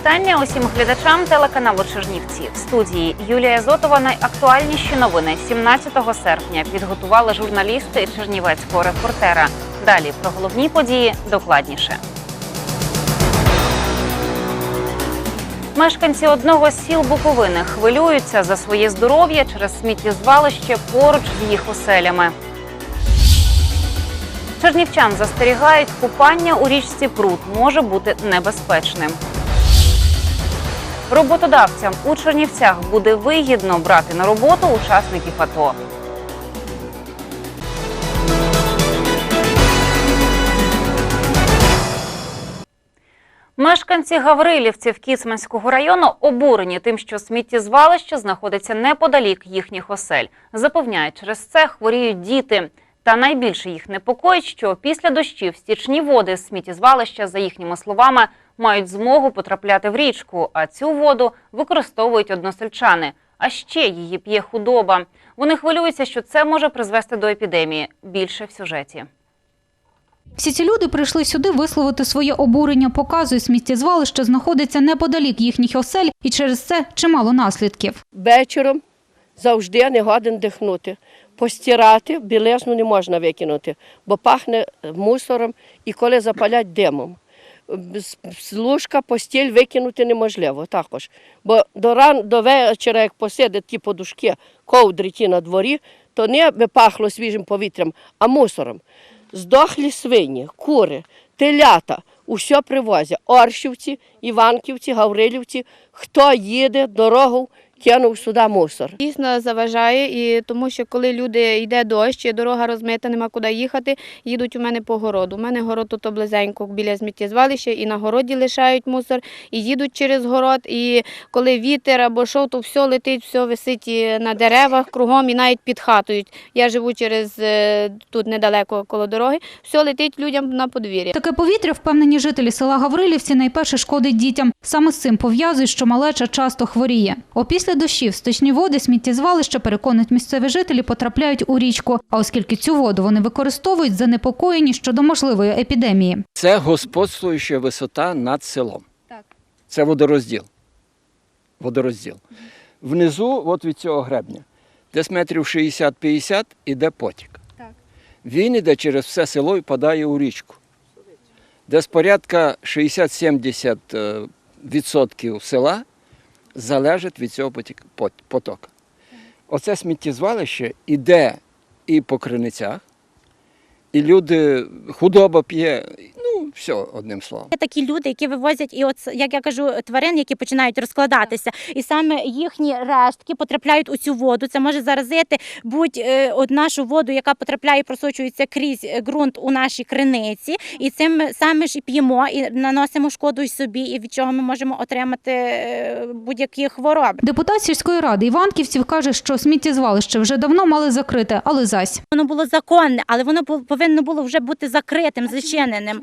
Вітання усім глядачам телеканалу Чернівці. В студії Юлія Зотова найактуальніші новини 17 серпня підготували журналісти Чернівецького репортера. Далі про головні події докладніше. Мешканці одного з сіл Буковини хвилюються за своє здоров'я через сміттєзвалище поруч з їх оселями. Чернівчан застерігають, купання у річці Прут може бути небезпечним. Роботодавцям у Чернівцях буде вигідно брати на роботу учасників АТО. Мешканці Гаврилівців Кіцманського району обурені тим, що сміттєзвалище знаходиться неподалік їхніх осель. Запевняють, через це хворіють діти. Та найбільше їх непокоїть, що після дощів стічні води з сміттєзвалища, за їхніми словами, мають змогу потрапляти в річку, а цю воду використовують односельчани. А ще її п'є худоба. Вони хвилюються, що це може призвести до епідемії. Більше в сюжеті. Всі ці люди прийшли сюди висловити своє обурення, показує сміттєзвалище знаходиться неподалік їхніх осель і через це чимало наслідків. вечором завжди не годен дихнути. Постирати білизну не можна викинути, бо пахне мусором і коли запалять димом. З ложка постіль викинути неможливо також. Бо до, ран, до вечора, як посидять ті подушки, ковдри ті на дворі, то не би пахло свіжим повітрям, а мусором. Здохлі свині, кури, телята, усе привозять. Оршівці, Іванківці, Гаврилівці, хто їде дорогу, кинув сюди мусор. Дійсно заважає, і тому що коли люди йде дощ, і дорога розмита, нема куди їхати, їдуть у мене по городу. У мене город тут близенько біля сміттєзвалища, і на городі лишають мусор, і їдуть через город. І коли вітер або що, то все летить, все висить і на деревах кругом і навіть під хатою. Я живу через е, тут недалеко коло дороги, все летить людям на подвір'я. Таке повітря, впевнені жителі села Гаврилівці, найперше шкодить дітям. Саме з цим пов'язують, що малеча часто хворіє. Опісля дощів сточні води сміттєзвалища, переконують місцеві жителі, потрапляють у річку. А оскільки цю воду вони використовують, занепокоєні щодо можливої епідемії. Це господствуюча висота над селом. Так. Це водорозділ. Водорозділ. Внизу, от від цього гребня, десь метрів 60-50 іде потік. Так. Він іде через все село і падає у річку. Десь порядка 60-70 е, відсотків села залежить від цього потока. Оце сміттєзвалище іде і по криницях, і люди, худоба п'є, все, одним словом. Є такі люди, які вивозять, і от як я кажу, тварин, які починають розкладатися, і саме їхні рештки потрапляють у цю воду. Це може заразити будь от нашу воду, яка потрапляє, і просочується крізь е, ґрунт у нашій криниці, і цим саме ж і п'ємо, і наносимо шкоду й собі, і від чого ми можемо отримати е, будь-які хвороби. Депутат сільської ради Іванківців каже, що сміттєзвалище вже давно мали закрите, але зась. Воно було законне, але воно пов- повинно було вже бути закритим, зачиненим.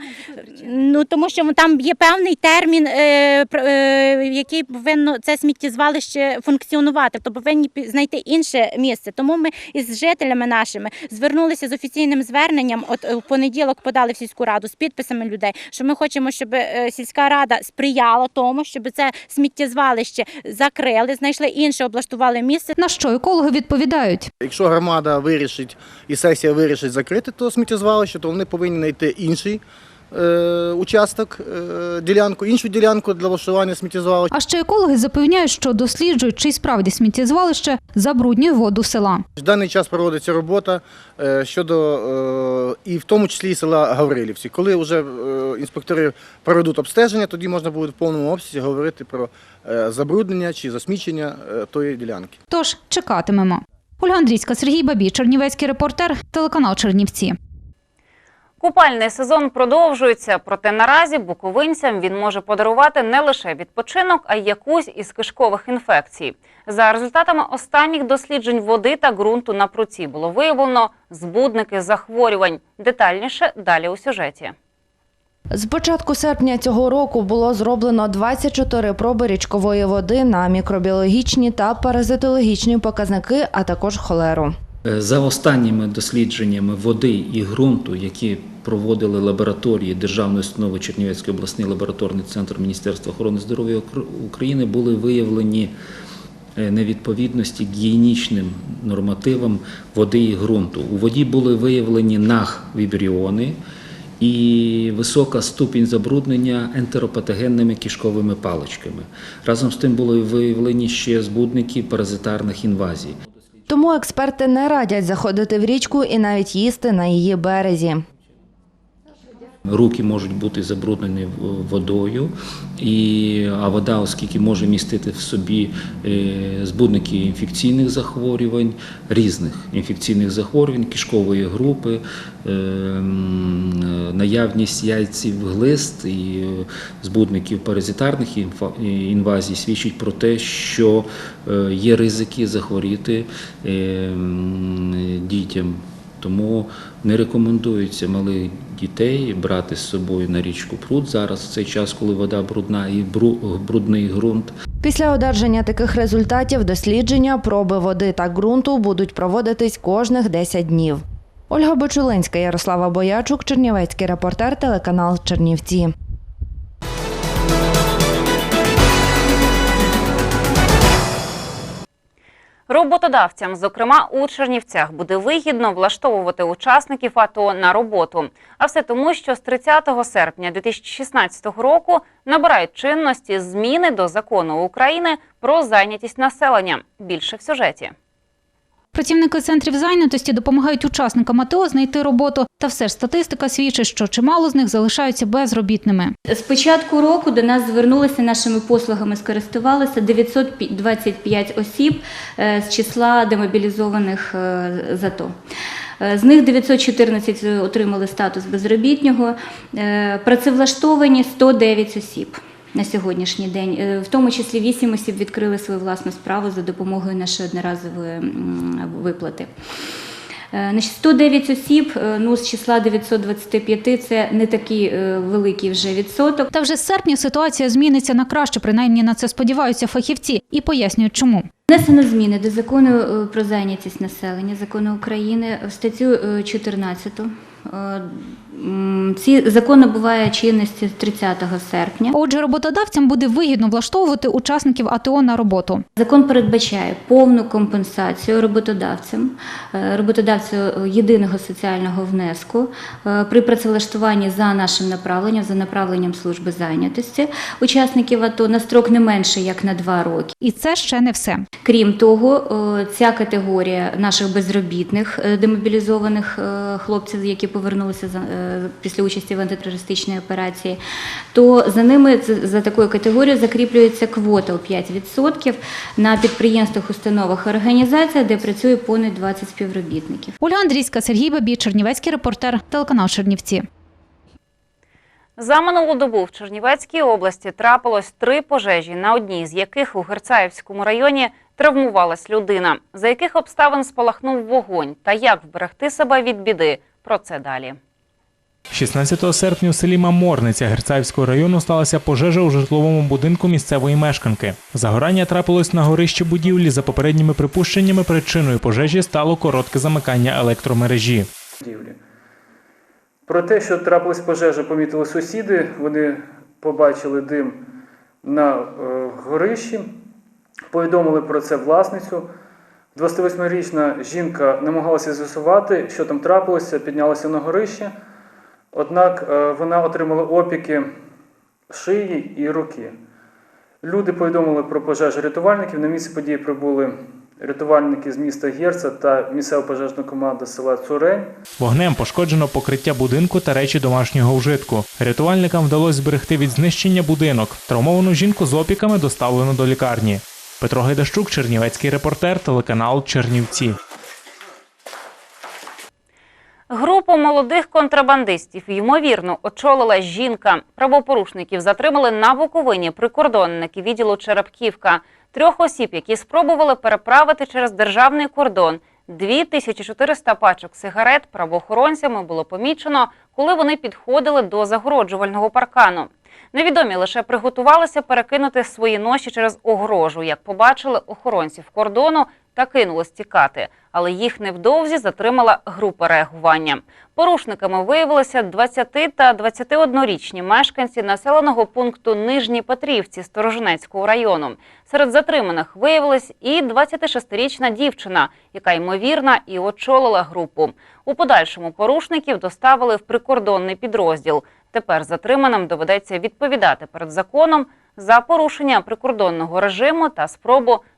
Ну тому що там є певний термін, е, е, який повинно це сміттєзвалище функціонувати. То повинні знайти інше місце. Тому ми із жителями нашими звернулися з офіційним зверненням. От е, в понеділок подали в сільську раду з підписами людей, що ми хочемо, щоб е, сільська рада сприяла тому, щоб це сміттєзвалище закрили, знайшли інше, облаштували місце. На що екологи відповідають? Якщо громада вирішить і сесія вирішить закрити то сміттєзвалище, то вони повинні знайти інший участок, е, ділянку, іншу ділянку для влаштування сміттєзвалища. А ще екологи запевняють, що досліджують, чи справді сміттєзвалище забруднює воду села. В даний час проводиться робота е, щодо е, і в тому числі і села Гаврилівці. Коли вже е, інспектори проведуть обстеження, тоді можна буде в повному обсязі говорити про е, забруднення чи засмічення е, тої ділянки. Тож чекатимемо. Ольга Андрійська, Сергій Бабій, Чернівецький репортер, телеканал Чернівці. Купальний сезон продовжується, проте наразі буковинцям він може подарувати не лише відпочинок, а й якусь із кишкових інфекцій. За результатами останніх досліджень води та ґрунту на пруці було виявлено збудники захворювань. Детальніше далі у сюжеті. З початку серпня цього року було зроблено 24 проби річкової води на мікробіологічні та паразитологічні показники, а також холеру. Е, За останніми дослідженнями води і ґрунту, які проводили лабораторії Державної установи Чернівецький обласний лабораторний центр Міністерства охорони здоров'я України, були виявлені е, невідповідності гігієнічним нормативам води і ґрунту. У воді були виявлені наг вібріони і висока ступінь забруднення ентеропатогенними кишковими паличками. Разом з тим були виявлені ще збудники паразитарних інвазій. Тому експерти не радять заходити в річку і навіть їсти на її березі. Руки можуть бути забруднені водою, а вода, оскільки може містити в собі е, збудники інфекційних захворювань, різних інфекційних захворювань, кишкової групи, е, наявність яйців глист і збудників паразитарних інвазій свідчить про те, що е, є ризики захворіти дітям. Тому не рекомендується малих дітей брати з собою на річку пруд зараз, в цей час, коли вода брудна і брудний ґрунт. Після одержання таких результатів дослідження, проби води та ґрунту будуть проводитись кожних 10 днів. Ольга Бочулинська, Ярослава Боячук, Чернівецький репортер, телеканал Чернівці. Роботодавцям, зокрема у Чернівцях, буде вигідно влаштовувати учасників АТО на роботу. А все тому, що з 30 серпня 2016 року набирають чинності зміни до закону України про зайнятість населення. Більше в сюжеті. Працівники центрів зайнятості допомагають учасникам АТО знайти роботу. Та все ж статистика свідчить, що чимало з них залишаються безробітними. З початку року до нас звернулися нашими послугами, скористувалися 925 осіб е, з числа демобілізованих е, з АТО. Е, З них 914 отримали статус безробітнього, працевлаштовані 109 осіб на сьогоднішній день. Е, В тому числі 8 осіб відкрили свою власну справу за допомогою нашої одноразової виплати. Е, Значить, 109 осіб, е, ну, з числа 925 – це не такий е, великий вже відсоток. Та вже з серпня ситуація зміниться на краще, принаймні на це сподіваються фахівці, і пояснюють, чому. Внесено зміни до закону е, про зайнятість населення, закону України, в статтю е, 14. Ці закон набуває чинності з 30 серпня. Отже, роботодавцям буде вигідно влаштовувати учасників АТО на роботу. Закон передбачає повну компенсацію роботодавцям, е, роботодавцю єдиного соціального внеску е, при працевлаштуванні за нашим направленням, за направленням служби зайнятості учасників АТО на строк не менше як на два роки. І це ще не все. Крім того, е, ця категорія наших безробітних демобілізованих хлопців, які повернулися за- після участі в антитерористичній операції, то за ними за такою категорією закріплюється квота у 5% на підприємствах, установах і організаціях, де працює понад 20 співробітників. Ольга Андрійська, Сергій Бабій, Чернівецький репортер, телеканал Чернівці. За минулу добу в Чернівецькій області трапилось три пожежі, на одній з яких у Герцаївському районі травмувалась людина. За яких обставин спалахнув вогонь та як вберегти себе від біди? Про це далі. 16 серпня у селі Маморниця Герцаївського району сталася пожежа у житловому будинку місцевої мешканки. Загорання трапилось на горищі будівлі. За попередніми припущеннями, причиною пожежі стало коротке замикання електромережі. Про те, що трапилась пожежа, помітили сусіди. Вони побачили дим на е, горищі, повідомили про це власницю. 28-річна жінка намагалася з'ясувати, що там трапилося, піднялася на горище. Однак е, вона отримала опіки шиї і руки. Люди повідомили про пожежу рятувальників. На місце події прибули рятувальники з міста Герца та місцева пожежна команда села Цурень. Вогнем пошкоджено покриття будинку та речі домашнього вжитку. Рятувальникам вдалося зберегти від знищення будинок. Травмовану жінку з опіками доставлено до лікарні. Петро Гайдащук, Чернівецький репортер, телеканал Чернівці. Групу молодих контрабандистів ймовірно очолила жінка. Правопорушників затримали на Буковині прикордонники відділу Черепківка. Трьох осіб, які спробували переправити через державний кордон. 2400 пачок сигарет правоохоронцями було помічено, коли вони підходили до загороджувального паркану. Невідомі лише приготувалися перекинути свої ноші через огорожу, як побачили охоронців кордону та кинулись тікати. Але їх невдовзі затримала група реагування. Порушниками виявилися 20 та 21-річні мешканці населеного пункту Нижні Петрівці Сторожинецького району. Серед затриманих виявилась і 26-річна дівчина, яка ймовірна і очолила групу. У подальшому порушників доставили в прикордонний підрозділ. Тепер затриманим доведеться відповідати перед законом за порушення прикордонного режиму та спробу